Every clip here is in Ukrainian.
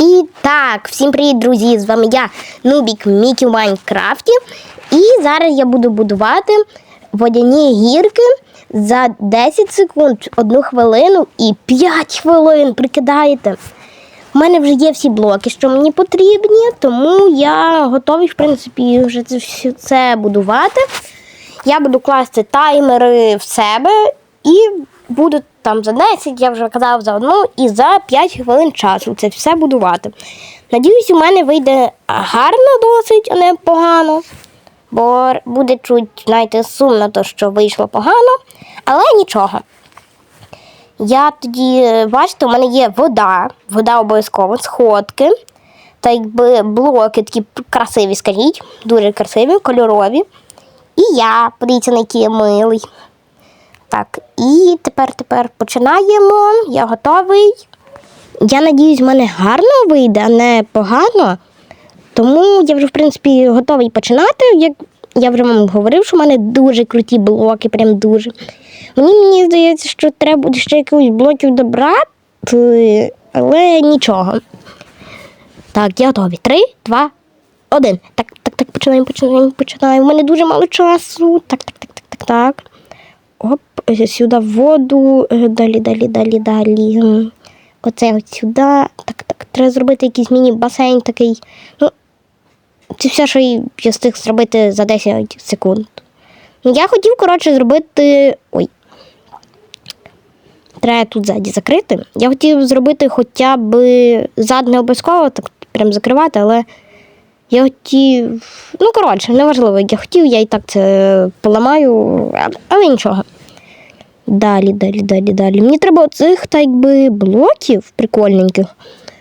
І так, всім привіт, друзі! З вами я, Нубік Мікі в Майнкрафті. І зараз я буду будувати водяні гірки за 10 секунд, 1 хвилину і 5 хвилин. Прикидаєте? У мене вже є всі блоки, що мені потрібні, тому я готовий, в принципі, вже це все будувати. Я буду класти таймери в себе і буду там за 10, я вже казав за одну, і за 5 хвилин часу це все будувати. Надіюсь, у мене вийде гарно досить, а не погано. Бо буде чуть, знаєте, сумно, то, що вийшло погано, але нічого. Я тоді, бачите, у мене є вода, вода обов'язково, сходки, та якби блоки такі красиві, скажіть, дуже красиві, кольорові. І я, подивіться, на який я милий. Так, і тепер тепер починаємо. Я готовий. Я надіюсь, в мене гарно вийде, а не погано. Тому я вже, в принципі, готовий починати. Як я вже вам говорив, що в мене дуже круті блоки, прям дуже. Мені мені здається, що треба буде ще якихось блоків добрати, але нічого. Так, я готовий. Три, два, один. Так, так, так, починаємо, починаємо, починаємо. У мене дуже мало часу. Так, так, так, так, так, так. Е, сюди воду, е, далі, далі, далі, далі. Оце от сюди. Так, так, треба зробити якийсь міні-басейн такий. Ну, це все, що я встиг зробити за 10 секунд. Ну, Я хотів, коротше, зробити. Ой. Треба тут ззаді закрити. Я хотів зробити хоча б зад не обов'язково, так прям закривати, але я хотів. Ну, коротше, неважливо, як я хотів, я і так це поламаю, але нічого. Далі, далі, далі, далі. Мені треба оцих так якби блоків прикольненьких,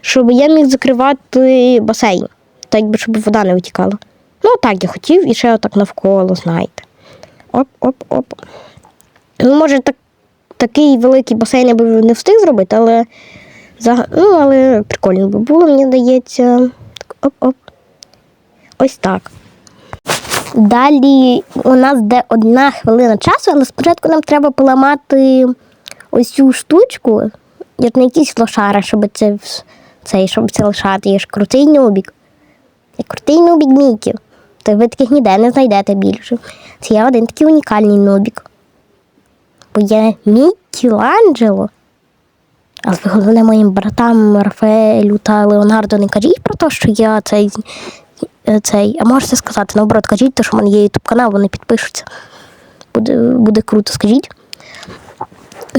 щоб я міг закривати басейн. Так якби, щоб вода не витікала. Ну, так я хотів і ще отак навколо, знаєте. Оп, оп, оп. Ну, може, так, такий великий басейн я би не встиг зробити, але, ну, але прикольно би було, мені здається. Оп-оп. Ось так. Далі у нас де одна хвилина часу, але спочатку нам треба поламати ось цю штучку, як на якісь лошара, щоб це, цей, щоб це лишати. Я ж крутий нубік. Крутий нубік Мікі. То ви таких ніде не знайдете більше. Це я один такий унікальний нубік. Бо я Мікеланджело. Але головне моїм братам Рафаелю та Леонардо не кажіть про те, що я цей цей, а можете сказати, наоборот, кажіть, то, що в мене є ютуб канал, вони підпишуться. Буде, буде круто, скажіть.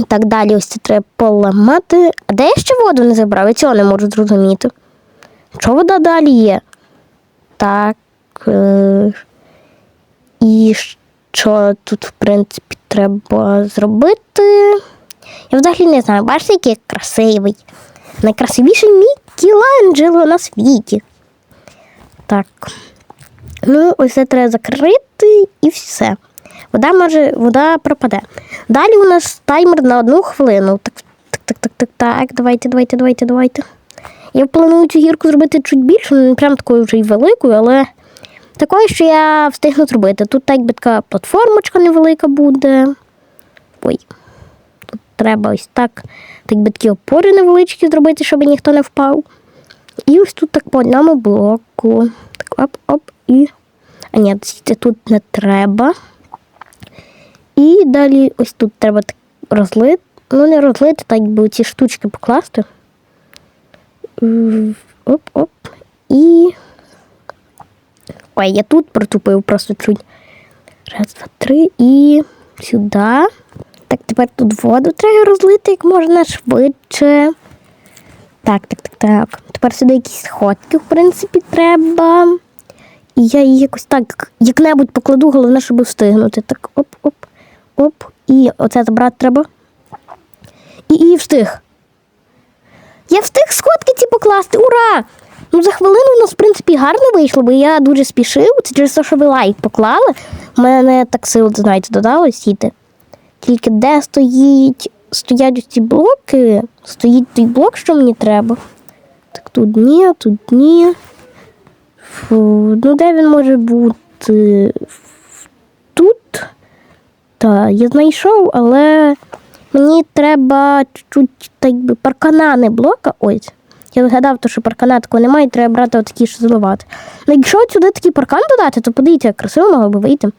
Так, далі ось це треба поламати. А де я ще воду не забрав? Я цього не можу зрозуміти. Що вода далі є? Так. Е- і що тут, в принципі, треба зробити? Я взагалі не знаю, бачите, який красивий. Найкрасивіший Мікеланджело на світі. Так. Ну, ось це треба закрити і все. Вода може, вода пропаде. Далі у нас таймер на одну хвилину. Так, так, так, так, так, так. Давайте, давайте, давайте, давайте. Я планую цю гірку зробити чуть більше, не прям такою вже й великою, але такою, що я встигну зробити. Тут так би платформочка невелика буде. Ой. Тут треба ось так, так би такі опори невеличкі зробити, щоб ніхто не впав. І ось тут так по одному блоку. Так, оп-оп і. А ні, це тут не треба. І далі ось тут треба так розлити. Ну, не розлити, так би ці штучки покласти. Оп-оп. І. Ой, я тут протупив просто чуть. Раз, два, три і сюди. Так, тепер тут воду треба розлити як можна швидше. Так, так, так. Тепер сюди якісь сходки, в принципі, треба. І я її якось так як-небудь покладу, головне, щоб встигнути. Так, оп, оп. І оце забрати треба. І, і встиг. Я встиг сходки ці покласти. Ура! Ну, за хвилину у нас, в принципі, гарно вийшло, бо я дуже спішив. Це через те, що ви лайк поклали. У мене так сил, знаєте, додало сіти. Тільки де стоїть, стоять ці блоки, стоїть той блок, що мені треба. Тут ні, тут ні. Фу, ну де він може бути? Тут. Так, я знайшов, але мені треба чуть-чуть так би паркана не блока. Ось. Я згадав, що паркана такого немає, треба брати отакі, що заливати. Ну, якщо сюди такий паркан додати, то подивіться, як красиво могло би вийти.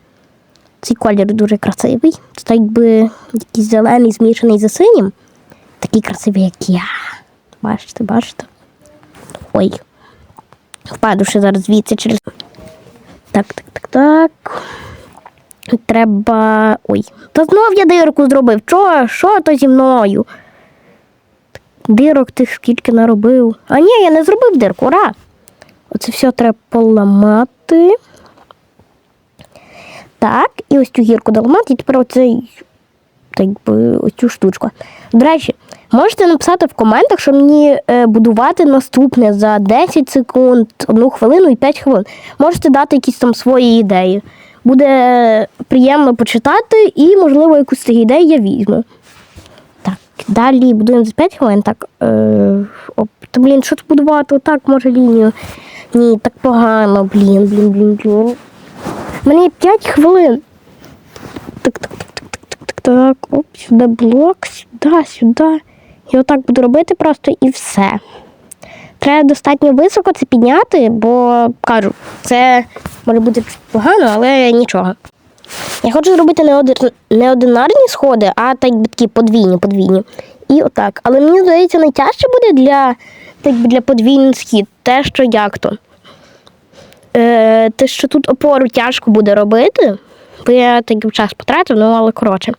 Цей колір дуже красивий. Це так якби якийсь зелений змішаний за синім. Такий красивий, як я. Бачите, бачите? Ой. Впаду ще зараз звідси через. Так, так, так, так. Треба. Ой. Та знов я дирку зробив. Що? Що то зі мною? Дирок тих скільки наробив. А ні, я не зробив дирку, ура! Оце все треба поламати. Так, і ось цю гірку доламати, і тепер оцей, так би, ось цю штучку. До речі, можете написати в коментах, що мені е, будувати наступне за 10 секунд, 1 хвилину і 5 хвилин. Можете дати якісь там свої ідеї. Буде приємно почитати, і, можливо, якусь з цих ідей я візьму. Так, далі будуємо за 5 хвилин. Так, е, оп, та блін, що тут будувати? Отак, може лінію. Ні, так погано, блін, блін, блін, блін. Мені 5 хвилин. Так, так, так, так. Оп, сюди блок, сюди, сюди. І отак буду робити просто і все. Треба достатньо високо це підняти, бо кажу, це може бути погано, але нічого. Я хочу зробити не, один, не одинарні сходи, а такі подвійні, подвійні. І отак. Але мені здається, найтяжче буде для, так для подвійних схід, те, що як то. Е, те, що тут опору тяжко буде робити, бо я такий час потратив, ну але коротше.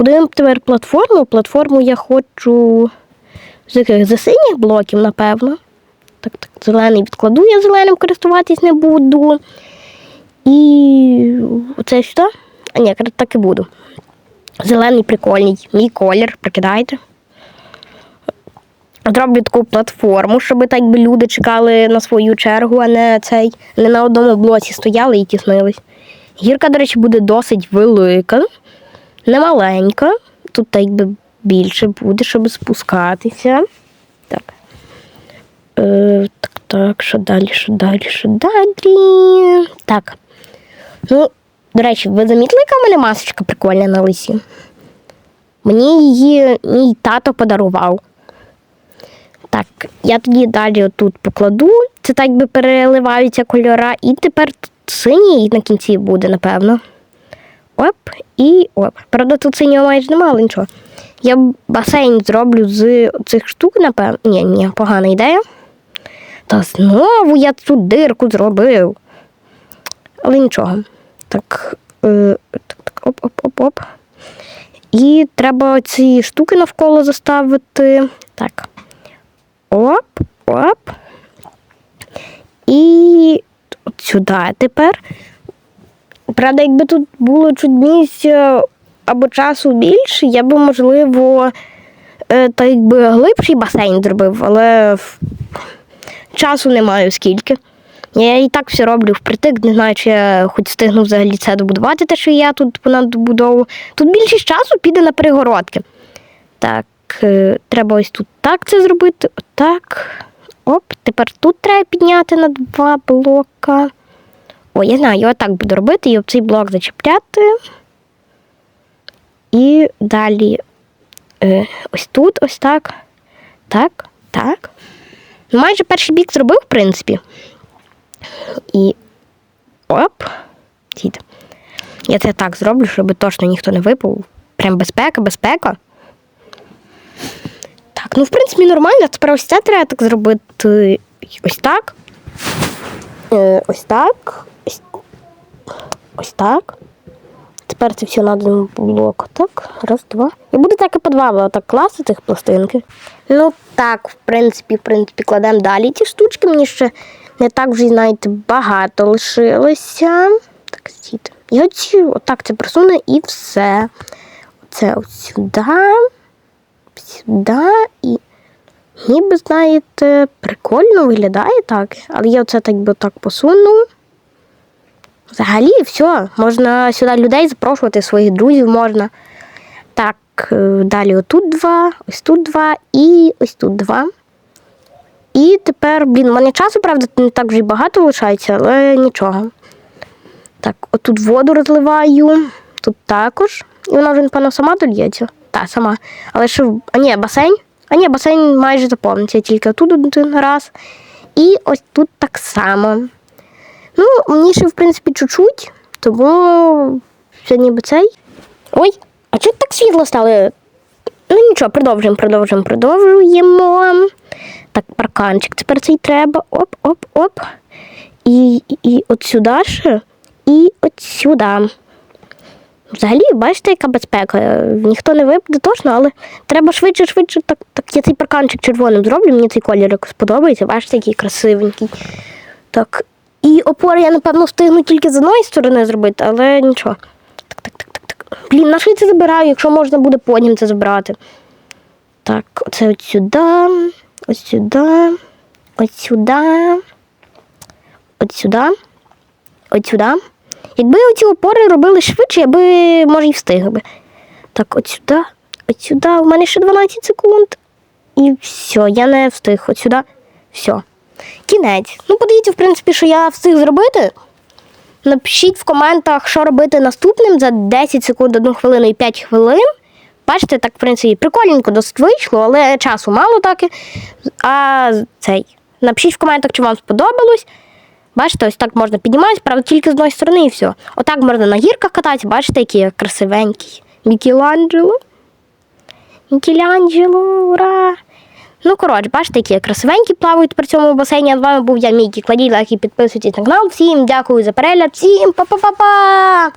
Будуємо тепер платформу. Платформу я хочу з яких з синіх блоків, напевно. Так, так, зелений відкладу, я зеленим користуватись не буду. І оце сюди. А ні, так і буду. Зелений прикольний, мій колір, прикидайте. Зроблю таку платформу, щоб так би люди чекали на свою чергу, а не цей не на одному блоці стояли і тіснились. Гірка, до речі, буде досить велика, не маленька. Тут так би більше буде, щоб спускатися. Так. Е, так, так, що далі, що далі, що далі. Так. Ну, до речі, ви замітили, яка в мене масочка прикольна на лисі? Мені її мій тато подарував. Так, я тоді далі отут покладу. Це так би переливаються кольора, і тепер тут синій на кінці буде, напевно. І оп. Правда, тут синього майже немає, нічого. Я басейн зроблю з цих штук, напевно. Ні, ні, погана ідея. Та знову я тут дирку зробив. Але нічого. Так, е, так, так, оп, оп, оп, оп. І треба ці штуки навколо заставити. Так. Оп, оп. І от сюди тепер. Правда, якби тут було чуть місця або часу більше, я би, можливо, е, так якби глибший басейн зробив, але часу не маю скільки. Я і так все роблю впритик, не знаю, чи я хоч встигну взагалі це добудувати, те, що я тут понад добудову. Тут більшість часу піде на перегородки. Так, е, треба ось тут так це зробити. Отак. Оп, тепер тут треба підняти на два блока. О, я знаю, я отак буду робити і цей блок зачепляти. І далі е, ось тут, ось так. Так, так. Ну, майже перший бік зробив, в принципі. І. Оп. Дід. Я це так зроблю, щоб точно ніхто не випав. Прям безпека, безпека. Так, ну в принципі нормально. Тепер ось це треба так зробити. Ось так. Е, ось так. Ось, ось так. Тепер це все на один блок. Так, раз, два. І буде так і по два, так класти цих пластинки. Ну так, в принципі, в принципі, кладемо далі ті штучки. Мені ще не так вже, знаєте, багато лишилося. Так, стійте. І оці, отак це просуне і все. Оце от сюди, сюди і. Ніби, знаєте, прикольно виглядає так. Але я оце так би так посуну. Взагалі, все, можна сюди людей запрошувати, своїх друзів можна. Так, е, далі отут два, ось тут два і ось тут два. І тепер, блін, в мене часу, правда, не так вже й багато лишається, але нічого. Так, отут воду розливаю, тут також. І вона вже, напевно, сама дольється. Так, сама. Але що. А ні, басейн. А ні, басейн майже заповниться, тільки тут один раз. І ось тут так само. Ну, мені ще, в принципі, чуть-чуть, тому це ніби цей. Ой, а чого так світло стало? Ну нічого, продовжуємо, продовжуємо, продовжуємо. Так, парканчик тепер цей треба. Оп, оп, оп. І, і, от сюди ще, і от сюди. Взагалі, бачите, яка безпека. Ніхто не випаде точно, але треба швидше, швидше. Так, так я цей парканчик червоним зроблю, мені цей колір якось подобається. Бачите, який красивенький. Так. Опори я, напевно, встигну тільки з одної сторони зробити, але нічого. Так, так, так, так, так. Блін, на що я це забираю, якщо можна буде потім це забрати. Так, оце от сюди, от сюди, от сюди, от сюди, от сюди. Якби оці опори робили швидше, я би, може, і встиг би. Так, от сюди, от сюди. У мене ще 12 секунд. І все, я не встиг. От сюди. Все. Кінець. Ну, подивіться, в принципі, що я встиг зробити. Напишіть в коментах, що робити наступним за 10 секунд, 1 хвилину і 5 хвилин. Бачите, так, в принципі, прикольненько досить вийшло, але часу мало так. А цей. Напишіть в коментах, чи вам сподобалось. Бачите, ось так можна підніматися, правда, тільки з одної сторони і все. Отак можна на гірках кататися, бачите, який красивенький. Мікеланджело. Мікеланджело, ура! Ну, коротше, бачите, які красивенькі плавають при цьому басейні. А з вами був я, Мікі. Кладіть лайки, підписуйтесь на канал. Всім дякую за перегляд. Всім па-па-па-па!